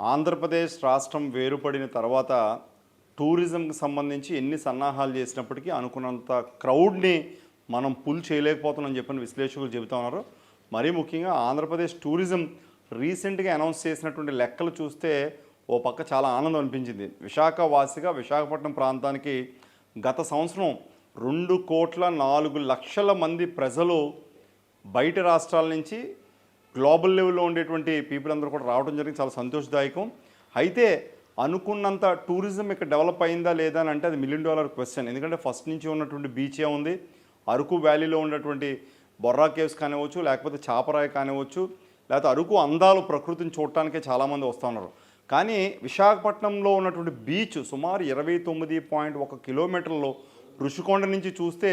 ఆంధ్రప్రదేశ్ రాష్ట్రం వేరుపడిన తర్వాత టూరిజంకి సంబంధించి ఎన్ని సన్నాహాలు చేసినప్పటికీ అనుకున్నంత క్రౌడ్ని మనం పుల్ చేయలేకపోతున్నాం చెప్పని విశ్లేషకులు చెబుతా ఉన్నారు. మరీ ముఖ్యంగా ఆంధ్రప్రదేశ్ టూరిజం రీసెంట్గా అనౌన్స్ చేసినటువంటి లెక్కలు చూస్తే ఓ పక్క చాలా ఆనందం అనిపించింది. విశాఖ వాసిగా విశాఖపట్నం ప్రాంతానికి గత సంవత్సరం రెండు కోట్ల నాలుగు లక్షల మంది ప్రజలు బయట రాష్ట్రాల నుంచి గ్లోబల్ లెవెల్లో ఉండేటువంటి పీపుల్ అందరూ కూడా రావడం జరిగింది. చాలా సంతోషదాయకం. అయితే అనుకున్నంత టూరిజం ఇక్కడ డెవలప్ అయిందా లేదా అని అంటే అది మిలియన్ డాలర్ క్వశ్చన్ ఎందుకంటే ఫస్ట్ నుంచి ఉన్నటువంటి బీచే ఉంది అరకు వ్యాలీలో ఉన్నటువంటి బొర్రా కేవ్స్ కానివ్వచ్చు లేకపోతే చాపరాయి కానివ్వచ్చు లేకపోతే అరకు అందాలు ప్రకృతిని చూడటానికే చాలామంది వస్తూ ఉన్నారు. కానీ విశాఖపట్నంలో ఉన్నటువంటి బీచ్ సుమారు ఇరవై తొమ్మిది పాయింట్ ఒక కిలోమీటర్లో ఋషికొండ నుంచి చూస్తే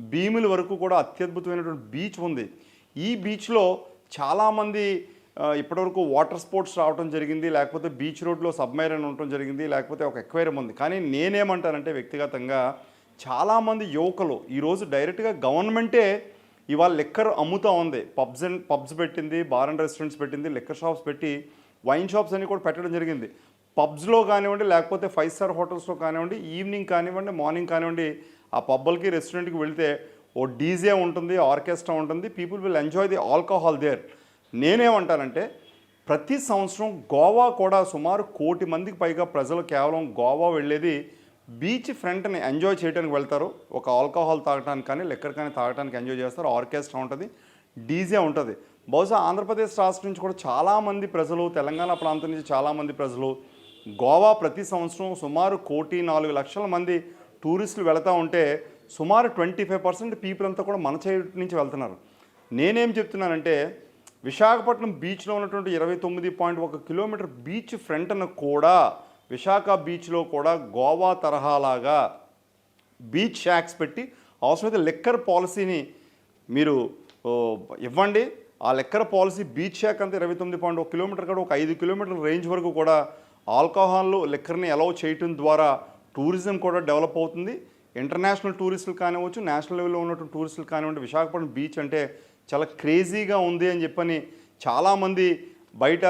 భీముల వరకు కూడా అత్యద్భుతమైనటువంటి బీచ్ ఉంది. ఈ బీచ్లో చాలామంది ఇప్పటివరకు వాటర్ స్పోర్ట్స్ రావడం జరిగింది లేకపోతే బీచ్ రోడ్లో సబ్మైరన్ ఉండటం జరిగింది లేకపోతే ఒక ఎక్వైరం ఉంది. కానీ నేనేమంటానంటే వ్యక్తిగతంగా చాలామంది యువకులు ఈరోజు డైరెక్ట్గా గవర్నమెంటే ఇవాళ లిక్కర్ అమ్ముతూ ఉంది. పబ్స్ అండ్ పబ్స్ పెట్టింది బార్ అండ్ రెస్టారెంట్స్ పెట్టింది లిక్కర్ షాప్స్ పెట్టి వైన్ షాప్స్ అన్ని కూడా పెట్టడం జరిగింది. పబ్స్లో కానివ్వండి లేకపోతే ఫైవ్ స్టార్ హోటల్స్లో కానివ్వండి ఈవినింగ్ కానివ్వండి మార్నింగ్ కానివ్వండి ఆ పబ్బులకి రెస్టారెంట్కి వెళితే ఓ డీజే ఉంటుంది ఆర్కెస్ట్రా ఉంటుంది people will enjoy the alcohol there. నేనేమంటానంటే ప్రతి సంవత్సరం గోవా కూడా సుమారు కోటి మందికి పైగా ప్రజలు కేవలం గోవా వెళ్ళేది బీచ్ ఫ్రంట్ని ఎంజాయ్ చేయడానికి వెళ్తారు. ఒక ఆల్కహాల్ తాగడానికి కానీ లెక్కర్ కానీ తాగడానికి ఎంజాయ్ చేస్తారు. ఆర్కెస్ట్రా ఉంటుంది డీజే ఉంటుంది. బహుశా ఆంధ్రప్రదేశ్ రాష్ట్రం నుంచి కూడా చాలామంది ప్రజలు తెలంగాణ ప్రాంతం నుంచి చాలామంది ప్రజలు గోవా ప్రతి సంవత్సరం సుమారు కోటి నాలుగు లక్షల మంది టూరిస్టులు వెళతా ఉంటే సుమారు ట్వంటీ ఫైవ్ పర్సెంట్ పీపుల్ అంతా కూడా మన సైడ్ నుంచి వెళ్తున్నారు. నేనేం చెప్తున్నానంటే విశాఖపట్నం బీచ్లో ఉన్నటువంటి ఇరవై తొమ్మిది పాయింట్ ఒక కిలోమీటర్ బీచ్ ఫ్రంట్ను కూడా విశాఖ బీచ్లో కూడా గోవా తరహాలాగా బీచ్ షాక్స్ పెట్టి అవసరమైతే లెక్కర్ పాలసీని మీరు ఇవ్వండి. ఆ లెక్కర్ పాలసీ బీచ్ షాక్ అంతా ఇరవై తొమ్మిది పాయింట్ ఒక కిలోమీటర్ కూడా ఒక ఐదు కిలోమీటర్ల రేంజ్ వరకు కూడా ఆల్కహాల్ లెక్కర్ని అలౌ చేయటం ద్వారా టూరిజం కూడా డెవలప్ అవుతుంది. ఇంటర్నేషనల్ టూరిస్టులు కానివ్వచ్చు నేషనల్ లెవెల్లో ఉన్నటువంటి టూరిస్టులు కానివ్వండి విశాఖపట్నం బీచ్ అంటే చాలా క్రేజీగా ఉంది అని చెప్పని చాలామంది బయట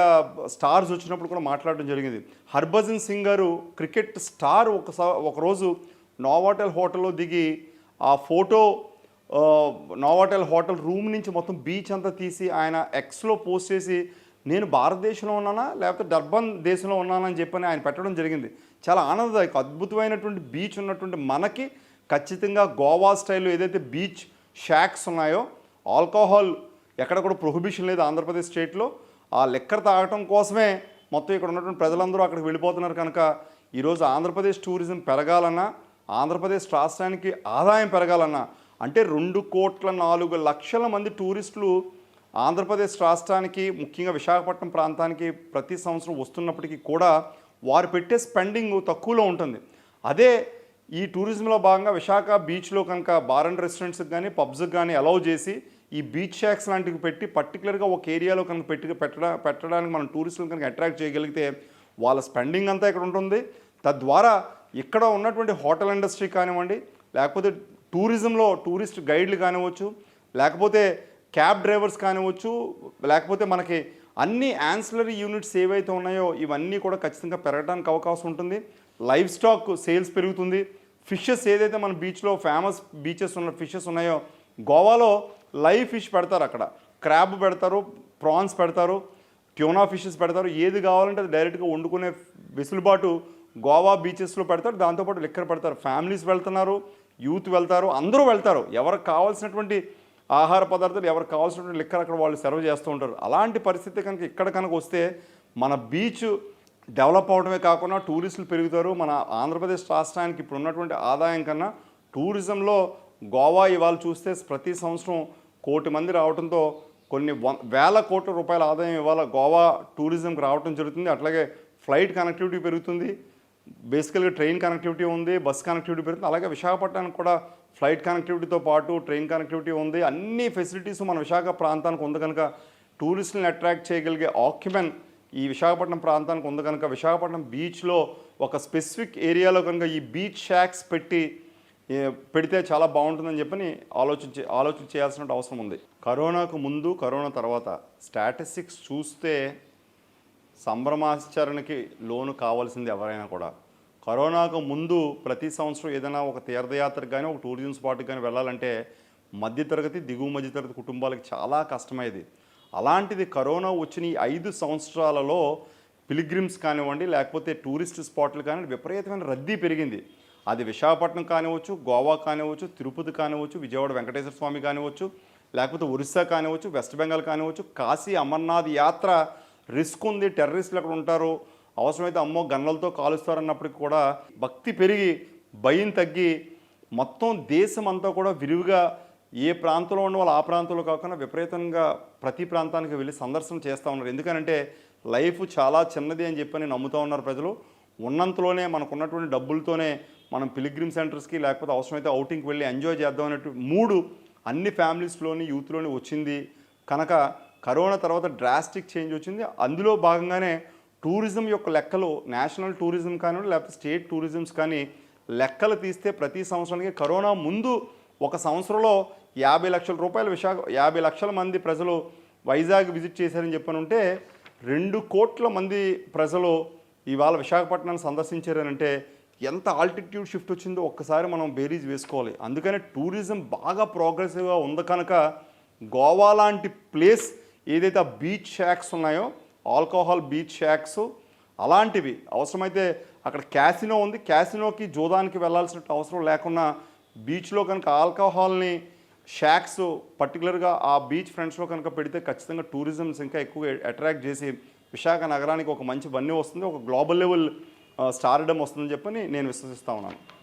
స్టార్స్ వచ్చినప్పుడు కూడా మాట్లాడడం జరిగింది. హర్భజన్ సింగ్ గారు క్రికెట్ స్టార్ ఒకసారి ఒకరోజు నోవాటెల్ హోటల్లో దిగి ఆ ఫోటో ఆ, నోవాటెల్ హోటల్ రూమ్ నుంచి మొత్తం బీచ్ అంతా తీసి ఆయన ఎక్స్లో పోస్ట్ చేసి నేను భారతదేశంలో ఉన్నానా? లేకపోతే డర్బన్ దేశంలో ఉన్నానని చెప్పని ఆయన పెట్టడం జరిగింది. చాలా ఆనందదాయక. అద్భుతమైనటువంటి బీచ్ ఉన్నటువంటి మనకి ఖచ్చితంగా గోవా స్టైల్లో ఏదైతే బీచ్ షాక్స్ ఉన్నాయో ఆల్కహాల్ ఎక్కడ కూడా ప్రొహిబిషన్ లేదు ఆంధ్రప్రదేశ్ స్టేట్లో. ఆ లెక్కర్ తాగటం కోసమే మొత్తం ఇక్కడ ఉన్నటువంటి ప్రజలందరూ అక్కడికి వెళ్ళిపోతున్నారు కనుక ఈరోజు ఆంధ్రప్రదేశ్ టూరిజం పెరగాలన్నా ఆంధ్రప్రదేశ్ రాష్ట్రానికి ఆదాయం పెరగాలన్నా అంటే రెండు కోట్ల నాలుగు లక్షల మంది టూరిస్టులు ఆంధ్రప్రదేశ్ రాష్ట్రానికి ముఖ్యంగా విశాఖపట్నం ప్రాంతానికి ప్రతి సంవత్సరం వస్తున్నప్పటికీ కూడా వారు పెట్టే స్పెండింగ్ తక్కువలో ఉంటుంది. అదే ఈ టూరిజంలో భాగంగా విశాఖ బీచ్లో కనుక బార్ అండ్ రెస్టారెంట్స్కి కానీ పబ్స్కి కానీ అలౌ చేసి ఈ బీచ్ షాక్స్ లాంటివి పెట్టి పర్టికులర్గా ఒక ఏరియాలో కనుక పెట్టి పెట్టడా పెట్టడానికి మనం టూరిస్టులు కనుక అట్రాక్ట్ చేయగలిగితే వాళ్ళ స్పెండింగ్ అంతా ఇక్కడ ఉంటుంది. తద్వారా ఇక్కడ ఉన్నటువంటి హోటల్ ఇండస్ట్రీ కానివ్వండి లేకపోతే టూరిజంలో టూరిస్ట్ గైడ్లు కానివ్వచ్చు లేకపోతే క్యాబ్ డ్రైవర్స్ కానివ్వచ్చు లేకపోతే మనకి అన్ని యాన్సిలరీ యూనిట్స్ ఏవైతే ఉన్నాయో ఇవన్నీ కూడా ఖచ్చితంగా పెరగడానికి అవకాశం ఉంటుంది. లైవ్ స్టాక్ సేల్స్ పెరుగుతుంది. ఫిషెస్ ఏదైతే మన బీచ్లో ఫేమస్ బీచెస్ ఉన్న ఫిషెస్ ఉన్నాయో గోవాలో లైవ్ ఫిష్ పెడతారు అక్కడ. క్రాబ్ పెడతారు ప్రాన్స్ పెడతారు ట్యూనా ఫిషెస్ పెడతారు. ఏది కావాలంటే అది డైరెక్ట్గా వండుకునే వెసులుబాటు గోవా బీచెస్లో పెడతారు. దాంతోపాటు లెక్కర పెడతారు. ఫ్యామిలీస్ వెళ్తున్నారు యూత్ వెళ్తారు అందరూ వెళ్తారు. ఎవరికి కావాల్సినటువంటి ఆహార పదార్థాలు ఎవరికి కావాల్సినటువంటి లిక్కర్ అక్కడ వాళ్ళు సర్వ్ చేస్తూ ఉంటారు. అలాంటి పరిస్థితి కనుక ఇక్కడ కనుక వస్తే మన బీచ్ డెవలప్ అవడమే కాకుండా టూరిస్టులు పెరుగుతారు. మన ఆంధ్రప్రదేశ్ రాష్ట్రానికి ఇప్పుడు ఉన్నటువంటి ఆదాయం కన్నా టూరిజంలో గోవా ఇవాళ చూస్తే ప్రతి సంవత్సరం కోటి మంది రావడంతో కొన్ని వ వేల కోట్ల రూపాయల ఆదాయం ఇవాళ గోవా టూరిజంకి రావడం జరుగుతుంది. అట్లాగే ఫ్లైట్ కనెక్టివిటీ పెరుగుతుంది. బేసికల్గా ట్రైన్ కనెక్టివిటీ ఉంది బస్ కనెక్టివిటీ పెరుగుతుంది. అలాగే విశాఖపట్నానికి కూడా ఫ్లైట్ కనెక్టివిటీతో పాటు ట్రైన్ కనెక్టివిటీ ఉంది. అన్ని ఫెసిలిటీస్ మన విశాఖ ప్రాంతానికి ఉంది కనుక టూరిస్టులను అట్రాక్ట్ చేయగలిగే ఆక్యుమెన్ ఈ విశాఖపట్నం ప్రాంతానికి ఉంది కనుక విశాఖపట్నం బీచ్లో ఒక స్పెసిఫిక్ ఏరియాలో కనుక ఈ బీచ్ షాక్స్ పెట్టి పెడితే చాలా బాగుంటుందని చెప్పని ఆలోచించే ఆలోచన చేయాల్సిన అవసరం ఉంది. కరోనాకు ముందు కరోనా తర్వాత స్టాటిస్టిక్స్ చూస్తే సంభ్రమాచరణకి లోను కావాల్సింది ఎవరైనా కూడా. కరోనాకు ముందు ప్రతి సంవత్సరం ఏదైనా ఒక తీర్థయాత్రకు కానీ ఒక టూరిజం స్పాట్కి కానీ వెళ్ళాలంటే మధ్యతరగతి దిగువ మధ్యతరగతి కుటుంబాలకు చాలా కష్టమైంది అలాంటిది కరోనా వచ్చిన ఈ ఐదు సంవత్సరాలలో పిలిగ్రిమ్స్ కానివ్వండి లేకపోతే టూరిస్ట్ స్పాట్లు కానీ విపరీతమైన రద్దీ పెరిగింది. అది విశాఖపట్నం కానివ్వచ్చు గోవా కానివ్వచ్చు తిరుపతి కానివ్వచ్చు విజయవాడ వెంకటేశ్వర స్వామి కానివ్వచ్చు లేకపోతే ఒరిస్సా కానివ్వచ్చు వెస్ట్ బెంగాల్ కానివ్వచ్చు కాశీ అమర్నాథ్ యాత్ర రిస్క్ ఉంది టెర్రరిస్టులు అక్కడ ఉంటారు? అవసరమైతే అమ్మో గన్నలతో కాలుస్తారన్నప్పటికి కూడా భక్తి పెరిగి భయం తగ్గి మొత్తం దేశం అంతా కూడా విరివిగా ఏ ప్రాంతంలో ఉన్న వాళ్ళు ఆ ప్రాంతంలో కాకుండా విపరీతంగా ప్రతి ప్రాంతానికి వెళ్ళి సందర్శన చేస్తూ ఉన్నారు. ఎందుకనంటే లైఫ్ చాలా చిన్నది అని చెప్పని నమ్ముతూ ఉన్నారు ప్రజలు. ఉన్నంతలోనే మనకున్నటువంటి డబ్బులతోనే మనం పిలిగ్రిమ్ సెంటర్స్కి లేకపోతే అవసరమైతే అవుటింగ్కి వెళ్ళి ఎంజాయ్ చేద్దాం అనేటు మూడు అన్ని ఫ్యామిలీస్లోని యూత్లోని వచ్చింది. కనుక కరోనా తర్వాత డ్రాస్టిక్ చేంజ్ వచ్చింది. అందులో భాగంగానే టూరిజం యొక్క లెక్కలు నేషనల్ టూరిజం కానీ లేకపోతే స్టేట్ టూరిజమ్స్ కానీ లెక్కలు తీస్తే ప్రతి సంవత్సరానికి కరోనా ముందు ఒక సంవత్సరంలో యాభై లక్షల రూపాయలు విశాఖ యాభై లక్షల మంది ప్రజలు వైజాగ్ విజిట్ చేశారని చెప్పనుంటే రెండు కోట్ల మంది ప్రజలు ఇవాళ విశాఖపట్నాన్ని సందర్శించారనంటే ఎంత ఆల్టిట్యూడ్ షిఫ్ట్ వచ్చిందో ఒక్కసారి మనం బేరీజ్ వేసుకోవాలి. అందుకనే టూరిజం బాగా ప్రోగ్రెసివ్గా ఉంది కనుక గోవా లాంటి ప్లేస్ ఏదైతే ఆ బీచ్ షాక్స్ ఉన్నాయో ఆల్కహాల్ బీచ్ షాక్స్ అలాంటివి. అవసరమైతే అక్కడ క్యాసినో ఉంది. క్యాసినోకి జోదానికి వెళ్ళాల్సిన అవసరం లేకుండా బీచ్లో కనుక ఆల్కహాల్ని షాక్స్ పర్టికులర్గా ఆ బీచ్ ఫ్రంట్స్లో కనుక పెడితే ఖచ్చితంగా టూరిజమ్స్ ఇంకా ఎక్కువ అట్రాక్ట్ చేసి విశాఖ నగరానికి ఒక మంచి వన్నీ వస్తుంది. ఒక గ్లోబల్ లెవెల్ స్టార్డమ్ వస్తుందని చెప్పని నేను విశ్వసిస్తా ఉన్నాను.